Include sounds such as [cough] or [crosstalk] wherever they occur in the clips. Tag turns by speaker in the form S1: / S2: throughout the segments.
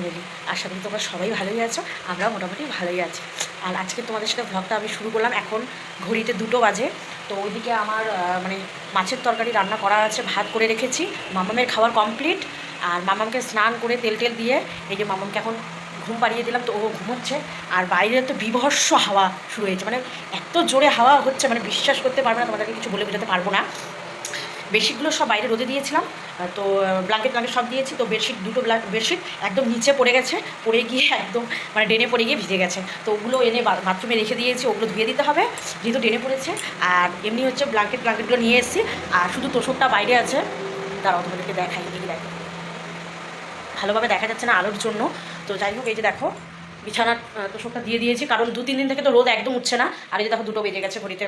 S1: Family আশা করি তোমরা সবাই ভালোই আছো আমরা মোটামুটি ভালোই আছি। আর আজকে তোমাদের সাথে ব্লগটা আমি শুরু করলাম, এখন ঘড়িতে দুটো বাজে। তো ওইদিকে আমার মানে মাছের তরকারি রান্না করা আছে, ভাত করে রেখেছি মামামের খাবার কমপ্লিট আর মামামকে স্নান করে তেল টেল দিয়ে, এই যে মামামকে এখন ঘুম পাড়িয়ে দিলাম, তো ও ঘুমোচ্ছে। আর বাইরে তো বিভৎস হাওয়া শুরু হয়েছে। মানে এত জোরে হাওয়া হচ্ছে মানে বিশ্বাস করতে পারবে না, তোমাদেরকে কিছু বলে বোঝাতে পারব না। বেডশিটগুলো সব বাইরে রোদে দিয়েছিলাম। তো ব্ল্যাঙ্কেট ব্ল্যাঙ্কেট সব দিয়েছি। তো বেডশিট, দুটো বেডশিট একদম নিচে পড়ে গেছে। পড়ে গিয়ে [laughs] একদম মানে ডেনে পড়ে গিয়ে ভিজে গেছে। তো ওগুলো এনে বাথরুমে রেখে দিয়েছি। ওগুলো ধুয়ে দিতে হবে। যেহেতু ডেনে পড়েছে। আর এমনি হচ্ছে ব্ল্যাঙ্কেট ব্ল্যাঙ্কেটগুলো নিয়ে এসেছি। আর শুধু তোষকটা বাইরে আছে। দাঁড়াও, তোমাদেরকে দেখাই দিকে দেখো। ভালোভাবে দেখা যাচ্ছে না আলোর জন্য। তো যাই হোক, এই যে দেখো, বিছানার তোষকটা দিয়ে দিয়েছি। কারণ দু তিন দিন থেকে তো রোদ একদম উঠছে না। আর এই যে দেখো, দুটো বেজে গেছে ঘড়িতে।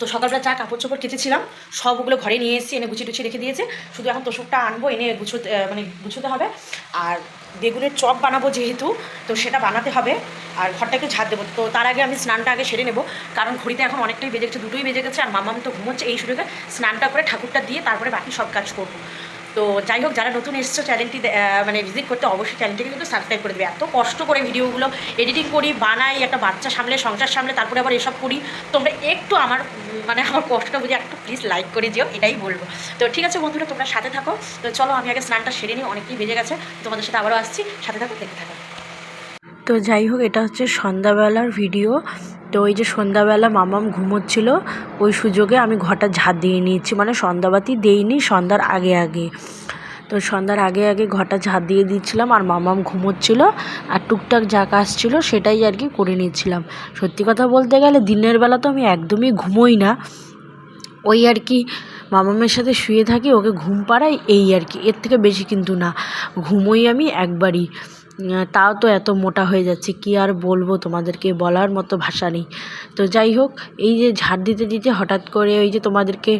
S1: তো সকালবেলা চা, কাপড় চোপড় কেটেছিলাম সব ওগুলো ঘরে নিয়ে এসেছি এনে গুছিয়ে টুছিয়ে রেখে দিয়েছে। শুধু এখন তোষকটা আনব, এনে গুছোতে মানে গুছোতে হবে। আর বেগুনের চপ বানাবো যেহেতু, তো সেটা বানাতে হবে। আর ঘরটাকে ঝাড় দেবো। তো তার আগে আমি স্নানটা আগে সেরে নেব। কারণ ঘড়িতে এখন অনেকটাই বেজে গেছে, দুটোই বেজে গেছে, আর মামাম তো ঘুমোচ্ছে। এই সুযোগে স্নানটা করে ঠাকুরটা দিয়ে তারপরে বাকি সব কাজ করব। তো যাই হোক, যারা নতুন এসছো চ্যানেলটি মানে ভিজিট করতে অবশ্যই চ্যানেলটিকে কিন্তু সাবস্ক্রাইব করে দেবে। এত কষ্ট করে ভিডিওগুলো এডিটিং করি, বানাই, একটা বাচ্চা সামলে, সংসার সামলে, তারপরে আবার এসব করি। তোমরা একটু আমার মানে আমার কষ্টটা বুঝে একটু প্লিজ লাইক করে দিও, এটাই বলব। তো ঠিক আছে বন্ধুরা, তোমরা সাথে থাকো। তো চলো, আমি আগে স্নানটা সেরে নিই, অনেকটাই বেজে গেছে। তোমাদের সাথে আবারও আসছি। সাথে থাকো, দেখতে থাকো। তো যাই হোক, এটা হচ্ছে সন্ধ্যাবেলার ভিডিও তো ওই যে সন্ধ্যাবেলা মামাম ঘুমোচ্ছিল, ওই সুযোগে আমি ঘরটা ঝাঁট দিয়ে নিয়েছি। মানে সন্ধ্যাবাতি দেইনি, সন্ধ্যার আগে আগে। তো সন্ধ্যার আগে আগে ঘরটা ঝাঁট দিয়ে দিচ্ছিলাম আর মামাম ঘুমোচ্ছিল আর টুকটাক যা কাজ ছিল সেটাই আর কি করে নিচ্ছিলাম। সত্যি কথা বলতে গেলে দিনের বেলা তো আমি একদমই ঘুমোই না। ওই আর কি মামামের সাথে শুয়ে থাকি, ওকে ঘুম পাড়াই, এই আর কি। এর থেকে বেশি কিন্তু না। ঘুমোই আমি একবারই। তাও তো এত মোটা হয়ে যাচ্ছে, কি আর বলব তোমাদেরকে বলার মতো ভাষা নেই। তো যাই হোক, এই যে ঝাড় দিতে দিতে হঠাৎ করে ওই যে তোমাদেরকে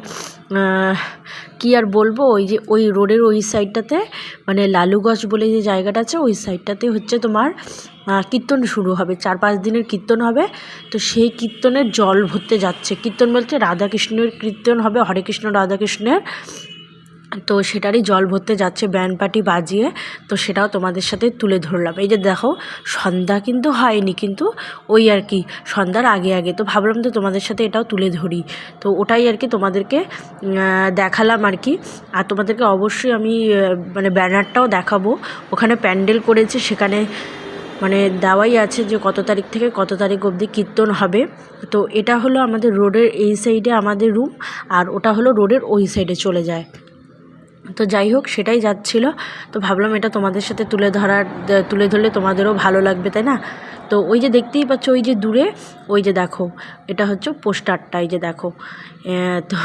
S1: কি আর বলব, ওই যে ওই রোডের ওই সাইডটাতে মানে লালুগঞ্জ বলে যে জায়গাটা আছে, ওই সাইডটাতে হচ্ছে তোমার কীর্তন শুরু হবে, চার পাঁচ দিনের কীর্তন হবে। তো সেই কীর্তনের জল ভরতে যাচ্ছে। কীর্তন বলতে রাধাকৃষ্ণের কীর্তন হবে, হরে কৃষ্ণ, রাধাকৃষ্ণের। তো সেটারই জল ভরতে যাচ্ছে ব্যান্ড পার্টি বাজিয়ে, তো সেটাও তোমাদের সাথে তুলে ধরলাম। এই যে দেখো, সন্ধ্যা কিন্তু হয়নি, কিন্তু ওই আর কি, সন্ধ্যার আগে আগে। তো ভাবলাম তো তোমাদের সাথে এটাও তুলে ধরি। তো ওটাই আর কি তোমাদেরকে দেখালাম আর কি। আর তোমাদেরকে অবশ্যই আমি মানে ব্যানারটাও দেখাবো। ওখানে প্যান্ডেল করেছে, সেখানে মানে দেওয়াই আছে যে কত তারিখ থেকে কত তারিখ অবধি কীর্তন হবে। তো এটা হলো আমাদের রোডের এই সাইডে আমাদের রুম আর ওটা হলো রোডের ওই সাইডে চলে যায়। তো যাই হোক, সেটাই যাচ্ছিল। তো ভাবলাম এটা তোমাদের সাথে তুলে ধরার, তুলে ধরলে তোমাদেরও ভালো লাগবে, তাই না? তো ওই যে দেখতেই পাচ্ছ, ওই যে দূরে, ওই যে দেখো, এটা হচ্ছে পোস্টারটা, এই যে দেখো। তো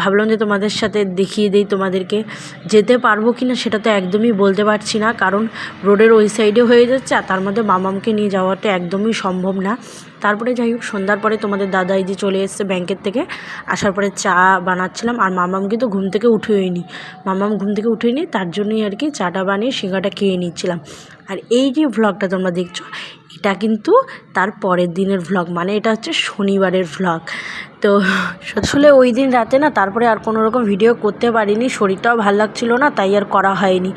S1: ভাবলাম যে তোমাদের সাথে দেখিয়ে দিই তোমাদেরকে। যেতে পারব কি না সেটা তো একদমই বলতে পারছি না, কারণ রোডের ওই সাইডে হয়ে যাচ্ছে আর তার মধ্যে মামামকে নিয়ে যাওয়াটা একদমই সম্ভব না। তারপরে যাই হোক, সন্ধ্যার পরে তোমাদের দাদা এই যে চলে এসছে ব্যাংকের থেকে, আসার পরে চা বানাচ্ছিলাম আর মামাম কিন্তু ঘুম থেকে উঠেইনি মামাম ঘুম থেকে উঠেনি তার জন্যই আর কি চাটা বানিয়ে সিঙ্গাটা খেয়ে নিচ্ছিলাম। আর এই যে ভ্লগটা তোমরা দেখছ এটা কিন্তু তার পরের দিনের ভ্লগ মানে এটা হচ্ছে শনিবারের ভ্লগ তো আসলে ওই দিন রাতে না তারপরে আর কোনো রকম ভিডিও করতে পারিনি, শরীরটাও ভালো লাগছিল না, তাই আর করা হয়নি।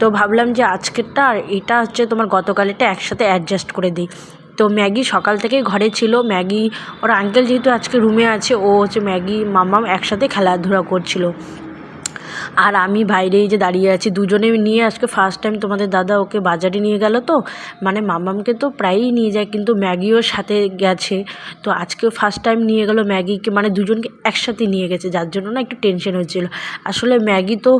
S1: তো ভাবলাম যে আজকেরটা আর এটা হচ্ছে তোমার গতকালেরটা একসাথে অ্যাডজাস্ট করে দিই। তো ম্যাগি সকাল থেকেই ঘরে ছিল, ম্যাগি, ওর আঙ্কেল যেহেতু আজকে রুমে আছে, ও হচ্ছে ম্যাগি মামাম একসাথে খেলাধুলা করছিল। আর আমি বাইরেই যে দাঁড়িয়ে আছি, দুজনে নিয়ে আজকে ফার্স্ট টাইম তোমাদের দাদা ওকে বাজারে নিয়ে গেল তো। মানে মামামকে তো প্রায়ই নিয়ে যায়, কিন্তু ম্যাগিও সাথে গেছে। তো আজকে ফার্স্ট টাইম নিয়ে গেল ম্যাগিকে মানে দুজনকে একসাথে নিয়ে গেছে, যার জন্য না একটু টেনশন হচ্ছিল। আসলে ম্যাগি তো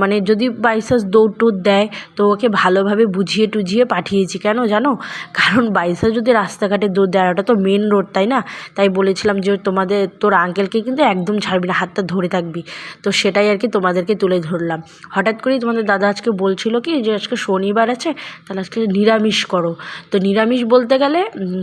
S1: মানে যদি বাই চান্স দৌড় দেয়, তো ওকে ভালোভাবে বুঝিয়ে টুঝিয়ে পাঠিয়েছি। কেন জানো? কারণ বাই চান্স যদি রাস্তাঘাটে দৌড় দেয় ওটা তো মেন রোড তাই না? তাই বলেছিলাম যে তোমাদের, তোর আঙ্কেলকে কিন্তু একদম ছাড়বি না, হাতটা ধরে থাকবি। তো সেটাই আর কি তোমাদেরকে তুলে ধরলাম। হঠাৎ করেই তোমাদের দাদা আজকে বলছিল কি, যে আজকে শনিবার আছে, তাহলে আজকে নিরামিষ করো। তো নিরামিষ বলতে গেলে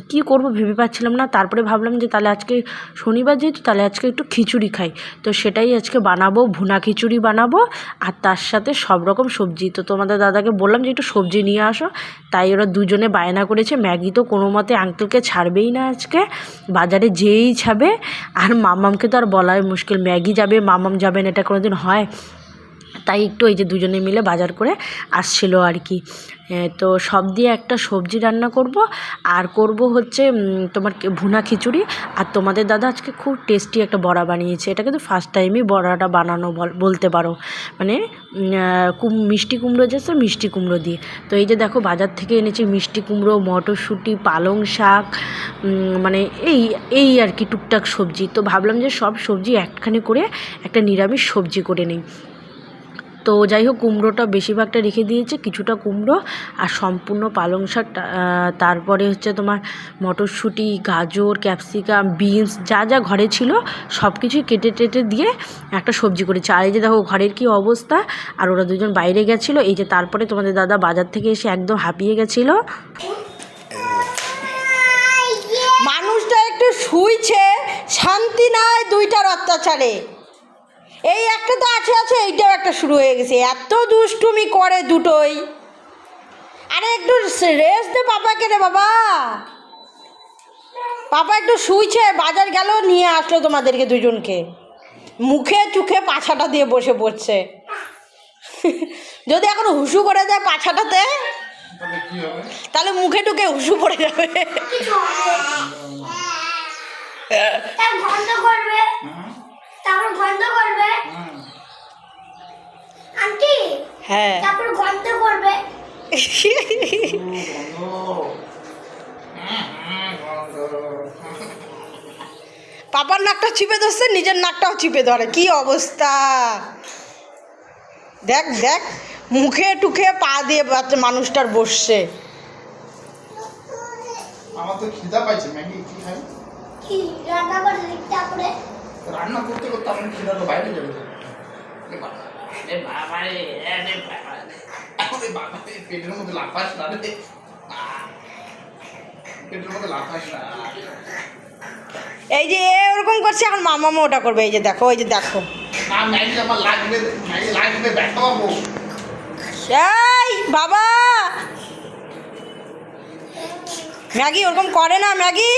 S1: কি করব ভেবে পাচ্ছিলাম না। তারপরে ভাবলাম যে তাহলে আজকে শনিবার যেহেতু, তাহলে আজকে একটু খিচুড়ি খাই। তো সেটাই আজকে বানাবো, ভুনা খিচুড়ি বানাবো, আর তার সাথে সব রকম সবজি। তো তোমাদের দাদাকে বললাম যে একটু সবজি নিয়ে আসো। তাই ওরা দুজনে বায়না করেছে। ম্যাগি তো কোনো মতে আঙ্কেলকে ছাড়বেই না আজকে। বাজারে যেই ছাবে। আর মামামকে তো আর বলাই মুশকিল। ম্যাগি যাবে, মামাম যাবেন এটা কোনো দিন হয় Bye. তাই একটু এই যে দুজনে মিলে বাজার করে আসছিল আর কি। তো সব দিয়ে একটা সবজি রান্না করব। আর করব হচ্ছে তোমার ভুনা খিচুড়ি। আর তোমাদের দাদা আজকে খুব টেস্টি একটা বড়া বানিয়েছে। এটা কিন্তু ফার্স্ট টাইমই বড়াটা বানানো বল- বলতে পারো। মানে কুম, মিষ্টি কুমড়ো যেছে মিষ্টি কুমড়ো দিয়ে। তো এই যে দেখো, বাজার থেকে এনেছি মিষ্টি কুমড়ো, মটরশুঁটি, পালং শাক মানে এই এই আর কি টুকটাক সবজি। তো ভাবলাম যে সব সবজি একখানে করে একটা নিরামিষ সবজি করে নিই। তো যাই হোক কুমড়োটা বেশিরভাগটা রেখে দিয়েছে, কিছুটা কুমড়ো আর সম্পূর্ণ পালং শাক তারপরে হচ্ছে তোমার মটরশুঁটি, গাজর, ক্যাপসিকাম, বিনস, যা যা ঘরে ছিল সব কিছুই কেটে টেটে দিয়ে একটা সবজি করেছে। আর এই যে দেখো, ঘরের কি অবস্থা? আর ওরা দুজন বাইরে গেছিল, এই যে তারপরে তোমাদের দাদা বাজার থেকে এসে একদম হাঁপিয়ে গেছিল।
S2: মানুষটা একটু শুইছে, শান্তি নাই দুইটার অত্যাচারে। এই একটা তো আছে আছে, এইটাও একটা শুরু হয়ে গেছে। এত দুষ্টুমি করে দুটোই। আরে একটু রেস্ট দে পাপাকে রে বাবা। পাপা একটু শুইছে, বাজার গেল, নিয়ে আসলো তোমাদেরকে দুজনকে। মুখে চুখে পাছাটা দিয়ে বসে পড়ছে। যদি এখন হুসু করে দেয় পাছাটাতে,
S3: তাহলে
S2: মুখে টুকে হুসু পড়ে যাবে।
S4: তারপর করবে?
S2: হ্যাঁ।
S4: তারপর বন্ধ করবে।
S2: পাপার নাকটা চিপে ধরছে নিজের নাকটাও চিপে ধরে। কি অবস্থা? দেখ দেখ মুখে টুখে পা দিয়ে বাচ্চা মানুষটার বসছে।
S3: আমার তো খিদা পাইছে ম্যাগি কি খাই?
S4: কি রান্না করে তারপরে?
S3: রান্না করতে করতে আমার খিদা তো বাইরে যাবে। পেটের মধ্যে লাফাস না রে পেটের মধ্যে লাফাস না
S2: এই যে এ ওরকম করছে এখন মামামা ওটা করবে। এই যে দেখো এই যে দেখো। এই বাবা! ম্যাগি ওরকম করে না ম্যাগি।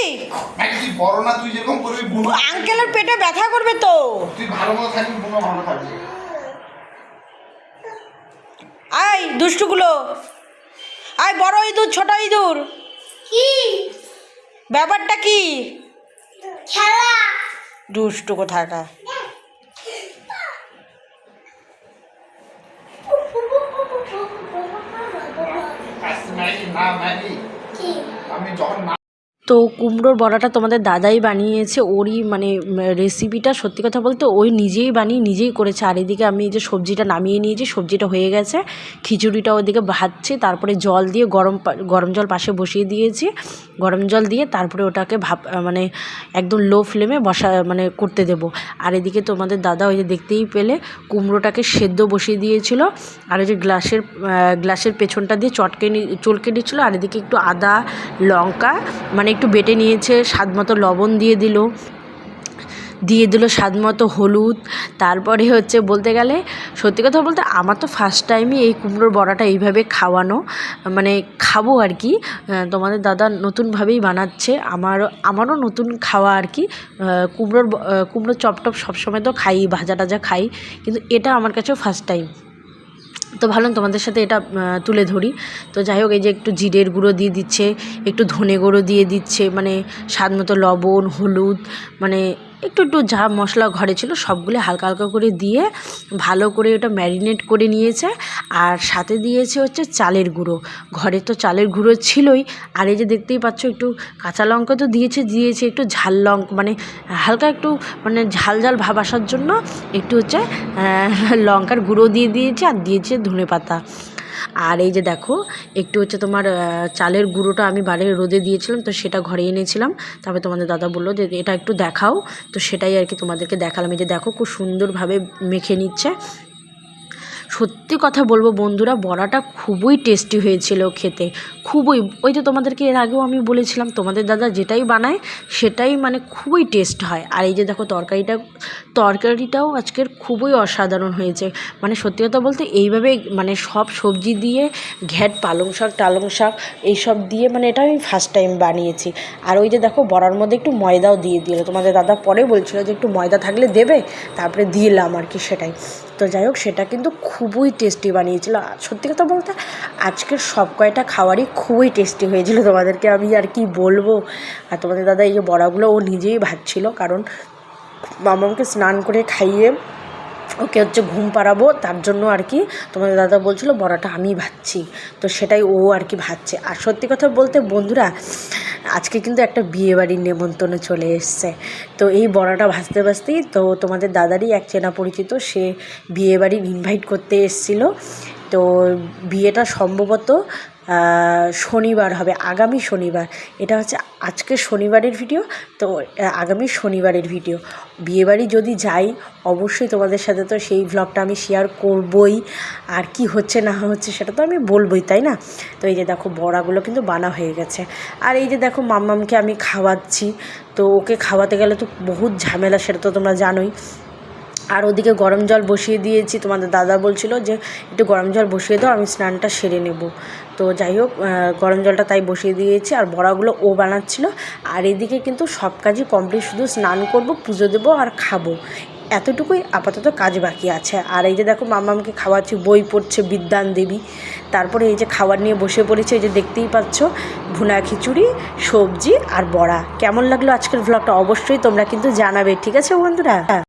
S3: ম্যাগি তুই বড় না তুই যেরকম করবি
S2: আঙ্কেলের পেটে ব্যথা করবে তো।
S3: তুই ভালো মতো থাকবি ভালো থাকবি।
S2: আয় দুষ্টুগুলো। আয় বড় ইঁদুর ছোট ইঁদুর।
S4: কি?
S2: ব্যাপারটা কি?
S4: খেলা।
S2: দুষ্টু কোথাকা
S3: আমি যখন না
S1: তো কুমড়োর বড়াটা তোমাদের দাদাই বানিয়েছে, ওরই মানে রেসিপিটা সত্যি কথা বলতে ওই নিজেই বানিয়ে নিজেই করেছে। আর এদিকে আমি এই যে সবজিটা নামিয়ে নিয়েছি, সবজিটা হয়ে গেছে। খিচুড়িটা ওদিকে ভাজছি, তারপরে জল দিয়ে গরম গরম জল পাশে বসিয়ে দিয়েছি। গরম জল দিয়ে তারপরে ওটাকে ভাপ মানে একদম লো ফ্লেমে বসা মানে করতে দেব। আর এদিকে তোমাদের দাদা ওই যে দেখতেই পেলে, কুমড়োটাকে সেদ্ধ বসিয়ে দিয়েছিল। আর ওই যে গ্লাসের গ্লাসের পেছনটা দিয়ে চটকে চলকে নিচ্ছিলো আর এদিকে একটু আদা, লঙ্কা মানে একটু বেটে নিয়েছে, স্বাদ মতো লবণ দিয়ে দিল। দিয়ে দিল স্বাদ মতো হলুদ। তারপরে হচ্ছে বলতে গেলে, সত্যি কথা বলতে আমার তো ফার্স্ট টাইমই এই কুমড়োর বড়াটা এইভাবে খাওয়ানো। মানে খাব আর কি। তোমাদের দাদা নতুনভাবেই বানাচ্ছে। আমার, আমারও নতুন খাওয়া আর কি। কুমড়োর কুমড়োর চপ টপ সবসময় তো খাই ভাজা টাজা খাই। কিন্তু এটা আমার কাছেও ফার্স্ট টাইম তো ভালো তোমাদের সাথে এটা তুলে ধরি। তো যাই হোক, এই যে একটু জিরের গুঁড়ো দিয়ে দিচ্ছে, একটু ধনে গুঁড়ো দিয়ে দিচ্ছে মানে স্বাদ মতো লবণ, হলুদ মানে একটু একটু যা মশলা ঘরে ছিল সবগুলো হালকা হালকা করে দিয়ে ভালো করে ওটা ম্যারিনেট করে নিয়েছে। আর সাথে দিয়েছে হচ্ছে চালের গুঁড়ো। ঘরে তো চালের গুঁড়ো ছিলই। আর এই যে দেখতেই পাচ্ছ একটু কাঁচা লঙ্কা তো দিয়েছে দিয়েছে একটু ঝাল লঙ্কা মানে হালকা একটু মানে ঝাল ঝাল ভাব আসার জন্য একটু হচ্ছে লঙ্কার গুঁড়ো দিয়ে দিয়েছে আর দিয়েছে ধনে পাতা আর এই যে দেখো, একটু হচ্ছে তোমার চালের গুঁড়োটা আমি বাড়ির রোদে দিয়েছিলাম, তো সেটা ঘরে এনেছিলাম। তারপরে তোমাদের দাদা বলল যে এটা একটু দেখাও, তো সেটাই আর কি তোমাদেরকে দেখালাম। এই যে দেখো, খুব সুন্দরভাবে মেখে নিচ্ছে। সত্যি কথা বলব বন্ধুরা, বড়াটা খুবই টেস্টি হয়েছিল খেতে। খুবই, ওই যে তোমাদেরকে এর আগেও আমি বলেছিলাম, তোমাদের দাদা যেটাই বানায়, সেটাই মানে খুবই টেস্ট হয়। আর এই যে দেখো তরকারিটা, তরকারিটাও আজকের খুবই অসাধারণ হয়েছে। মানে সত্যি কথা বলতে এইভাবে মানে সব সবজি দিয়ে ঘ্যাট, পালং শাক, টালং শাক, এইসব দিয়ে মানে এটা আমি ফার্স্ট টাইম বানিয়েছি। আর ওই যে দেখো বড়ার মধ্যে একটু ময়দাও দিয়ে দিল। তোমাদের দাদা পরে বলছিল যে একটু ময়দা থাকলে দেবে, তারপরে দিলাম আর কি সেটাই। তো যাই হোক, সেটা কিন্তু খুবই টেস্টি বানিয়েছিল। সত্যি কথা বলতে, আজকের সব কয়টা খাবারই খুবই টেস্টি হয়েছিল তোমাদেরকে। আমি আর কি বলব? আর তোমাদের দাদা এই যে বড়াগুলো ও নিজেই ভাজছিল, কারণ মামাকে স্নান করে খাইয়ে ওকে হচ্ছে ঘুম পাড়াবো, তার জন্য আর কি তোমাদের দাদা বলছিল বড়াটা আমি ভাজছি। তো সেটাই ও আর কি ভাজছে। আর সত্যি কথা বলতে বন্ধুরা, আজকে কিন্তু একটা বিয়েবাড়ির নেমন্তন্ন চলে এসছে। তো এই বড়াটা ভাজতে ভাজতেই তো তোমাদের দাদারই এক চেনা পরিচিত, সে বিয়েবাড়ির ইনভাইট করতে এসেছিল। তো বিয়েটা সম্ভবত শনিবার হবে, আগামী শনিবার। এটা হচ্ছে আজকে শনিবারের ভিডিও তো আগামী শনিবারের ভিডিও বিয়েবাড়ি যদি যাই, অবশ্যই তোমাদের সাথে তো সেই ভ্লগটা আমি শেয়ার করবই। আর কি হচ্ছে, না হচ্ছে, সেটা তো আমি বলবই, তাই না? তো এই যে দেখো, বড়াগুলো কিন্তু বানা হয়ে গেছে। আর এই যে দেখো, মাম্মামকে আমি খাওয়াচ্ছি। তো ওকে খাওয়াতে গেলে তো বহুত ঝামেলা, সেটা তো তোমরা জানোই। আর ওদিকে গরম জল বসিয়ে দিয়েছি। তোমাদের দাদা বলছিল যে, একটু গরম জল বসিয়ে দাও, আমি স্নানটা সেরে নেব। তো যাই হোক গরম জলটা তাই বসিয়ে দিয়েছি। আর বড়াগুলো ও বানাচ্ছিল। আর এদিকে কিন্তু সব কাজই কমপ্লিট শুধু স্নান করব, পুজো দেবো আর খাব। এতটুকুই আপাতত কাজ বাকি আছে। আর এই যে দেখো, মামামকে খাওয়াচ্ছি, বই পড়ছে বিদ্যান দেবী। তারপরে এই যে খাবার নিয়ে বসে পড়েছে, এই যে দেখতেই পাচ্ছ, ভুনা খিচুড়ি, সবজি আর বড়া। কেমন লাগল আজকের ভ্লগটা অবশ্যই তোমরা কিন্তু জানাবে, ঠিক আছে বন্ধুরা?